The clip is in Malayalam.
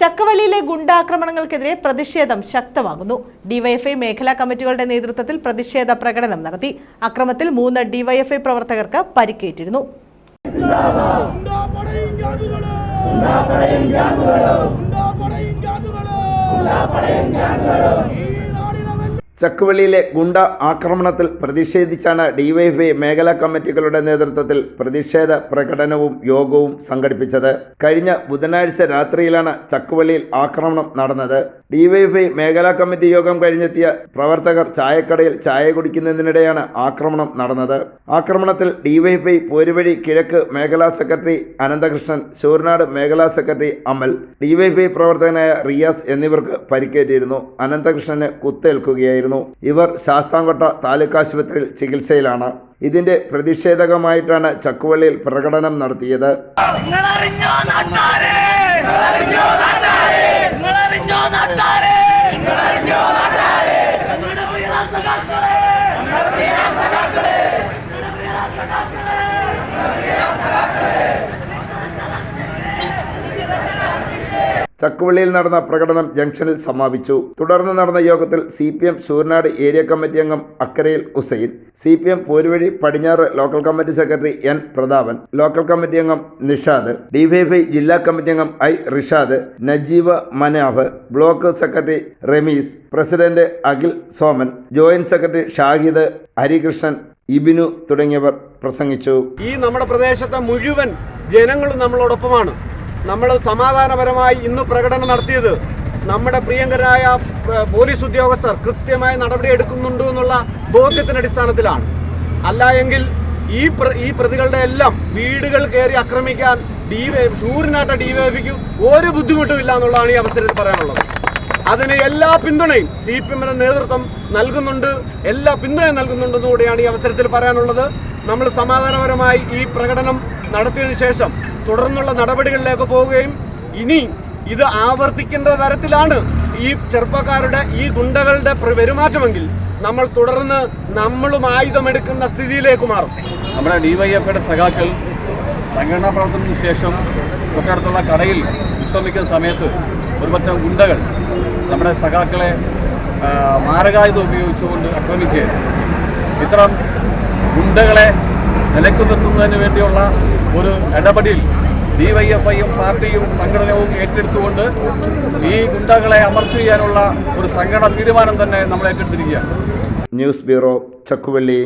ചക്കവള്ളിയിലെ ഗുണ്ടാക്രമണങ്ങൾക്കെതിരെ പ്രതിഷേധം ശക്തമാകുന്നു. ഡിവൈഎഫ്ഐ മേഖലാ കമ്മിറ്റികളുടെ നേതൃത്വത്തിൽ പ്രതിഷേധ പ്രകടനം നടത്തി. അക്രമത്തിൽ മൂന്ന് ഡിവൈഎഫ്ഐ പ്രവർത്തകർക്ക് പരിക്കേറ്റിരുന്നു. ചക്കുവള്ളിയിലെ ഗുണ്ട ആക്രമണത്തിൽ പ്രതിഷേധിച്ചാണ് ഡിവൈഎഫ്ഐ മേഖലാ കമ്മിറ്റികളുടെ നേതൃത്വത്തിൽ പ്രതിഷേധ പ്രകടനവും യോഗവും സംഘടിപ്പിച്ചത്. കഴിഞ്ഞ ബുധനാഴ്ച രാത്രിയിലാണ് ചക്കുവള്ളിയിൽ ആക്രമണം നടന്നത്. ഡിവൈഎഫ്ഐ മേഖലാ കമ്മിറ്റി യോഗം കഴിഞ്ഞെത്തിയ പ്രവർത്തകർ ചായക്കടയിൽ ചായ കുടിക്കുന്നതിനിടെയാണ് ആക്രമണം നടന്നത്. ആക്രമണത്തിൽ ഡിവൈഎഫ്ഐ പോരുവഴി കിഴക്ക് മേഖലാ സെക്രട്ടറി അനന്തകൃഷ്ണൻ ശൂർനാട് മേഖലാ സെക്രട്ടറി അമൽ ഡിവൈഎഫ്ഐ പ്രവർത്തകനായ റിയാസ് എന്നിവർക്ക് പരിക്കേറ്റിരുന്നു. അനന്തകൃഷ്ണന് കുത്തേൽക്കുകയായിരുന്നു. ഇവർ ശാസ്താംകോട്ട താലൂക്ക് ആശുപത്രിയിൽ ചികിത്സയിലാണ്. ഇതിന്റെ പ്രതിഷേധകമായിട്ടാണ് ചക്കുവള്ളിയിൽ പ്രകടനം നടത്തിയത്. നാട്ടാരെ? ചക്കുവള്ളിയിൽ നടന്ന പ്രകടനം ജംഗ്ഷനിൽ സമാപിച്ചു. തുടർന്ന് നടന്ന യോഗത്തിൽ C P M Sooranad area committee അംഗം Akkarayil Hussain C P M Poruvazhi പടിഞ്ഞാറ് local committee secretary N Prathapan local committee അംഗം നിഷാദ് ഡിവൈഎഫ്ഐ ജില്ലാ കമ്മിറ്റി അംഗം I Rishad Najeeba Manaf block secretary Ramees president Akhil Soman joint secretary Shahid Harikrishnan Ibinu തുടങ്ങിയവർ പ്രസംഗിച്ചു. ഈ നമ്മുടെ പ്രദേശത്തെ മുഴുവൻ ജനങ്ങളും നമ്മളോടൊപ്പമാണ്. നമ്മൾ സമാധാനപരമായി ഇന്ന് പ്രകടനം നടത്തിയത് നമ്മുടെ പ്രിയങ്കരായ പോലീസ് ഉദ്യോഗസ്ഥർ കൃത്യമായ നടപടി എടുക്കുന്നുണ്ട് എന്നുള്ള ബോധ്യത്തിന്റെ അടിസ്ഥാനത്തിലാണ്. അല്ല എങ്കിൽ ഈ ഈ പ്രതികളുടെ എല്ലാം വീടുകൾ കയറി ആക്രമിക്കാൻ ഡി സൂര്യനാട്ട ഡി വൈ എഫിക്ക് ഒരു ബുദ്ധിമുട്ടും ഇല്ല എന്നുള്ളതാണ് ഈ അവസരത്തിൽ പറയാനുള്ളത്. അതിന് എല്ലാ പിന്തുണയും സി പി എമ്മിന്റെ നേതൃത്വം നൽകുന്നുണ്ട്. എല്ലാ പിന്തുണയും നൽകുന്നുണ്ടെന്ന് കൂടിയാണ് ഈ അവസരത്തിൽ പറയാനുള്ളത്. നമ്മൾ സമാധാനപരമായി ഈ പ്രകടനം നടത്തിയതിനു ശേഷം തുടർന്നുള്ള നടപടികളിലേക്ക് പോവുകയും ഇനി ഇത് ആവർത്തിക്കേണ്ട തരത്തിലാണ് ഈ ചെറുപ്പക്കാരുടെ ഈ ഗുണ്ടകളുടെ പ്ര- പെരുമാറ്റമെങ്കിൽ നമ്മൾ തുടർന്ന് നമ്മളും ആയുധമെടുക്കുന്ന സ്ഥിതിയിലേക്ക് മാറും. നമ്മുടെ ഡിവൈഎഫ്ഐയുടെ സഖാക്കൾ സംഘടനാ പ്രവർത്തനത്തിന് ശേഷം തൊട്ടടുത്തുള്ള കടയിൽ വിശ്രമിക്കുന്ന സമയത്ത് ഒരു പറ്റം ഗുണ്ടകൾ നമ്മുടെ സഖാക്കളെ മാരകായുധം ഉപയോഗിച്ചുകൊണ്ട് ആക്രമിക്കുകയായിരുന്നു ഇത്തരം ഗുണ്ടകളെ നിലക്കു നിർത്തുന്നതിന് വേണ്ടിയുള്ള ഒരു ഇടപെടൽ ഐയും പാർട്ടിയും സംഘടനവും ഏറ്റെടുത്തുകൊണ്ട് ഈ ഗുണ്ടകളെ അമർച്ച ചെയ്യാനുള്ള ഒരു സംഘടന തീരുമാനം തന്നെ നമ്മൾ ഏറ്റെടുത്തിരിക്കുകയാണ്. News bureau Chakkuvally.